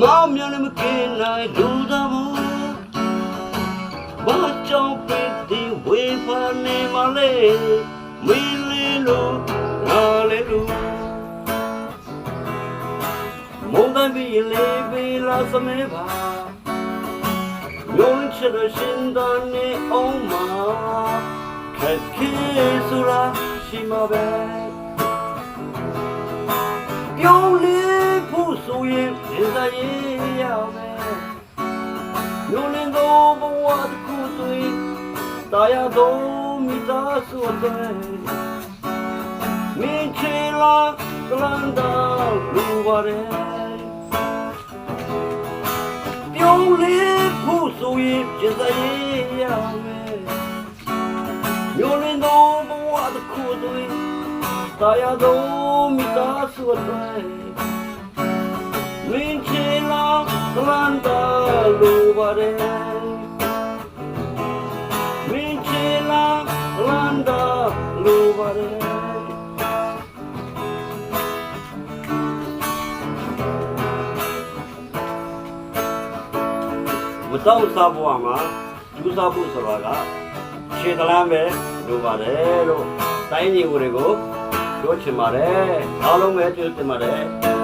မောင်မြန်လည်းမကင်းနိုင်လူသားမို့ဘာကြောင့်ပြည့်ဒီဝေဖန်နေမလဲမင်းလေးလို့ငါလေးလို့မုန်တိုင်းပြီးလေးပြီးလာစမဲပါ ညုံချစ်တဲ့ရှင်သာနေအောင်မှာခက်ခဲဆိုရာရှိမှာပဲပြုံးလေးဖို့ဆိုရင်ပြင်စားရရမယ်မျိုးလင်းသောဘဝတစ်ခုသွေးတာယာသောမိသားစုအတဲ့မင်းချေလာကလန်ဒါလူပါရဲပြုံးလေးဖို့ဆို ရင်ပြင်စားရရမယ်မျိုး လင်းသောဘဝတစ်ခုသွေးတာယာတော်မိသားစုအတွက်မင်းချေလာကလန်တာလိုပါတယ်မင်းချေလာကလန်တာလိုပါတယ်မတော်စားဘဝမှာကျူးစားဖို့ဆိုတာကခြေတလမ်းပဲလိုပါတယ်လို့တိုင်းညီကိုတွေကိုပြောချင်ပါတယ်အားလုံးပဲပြောချင်ပါတယ်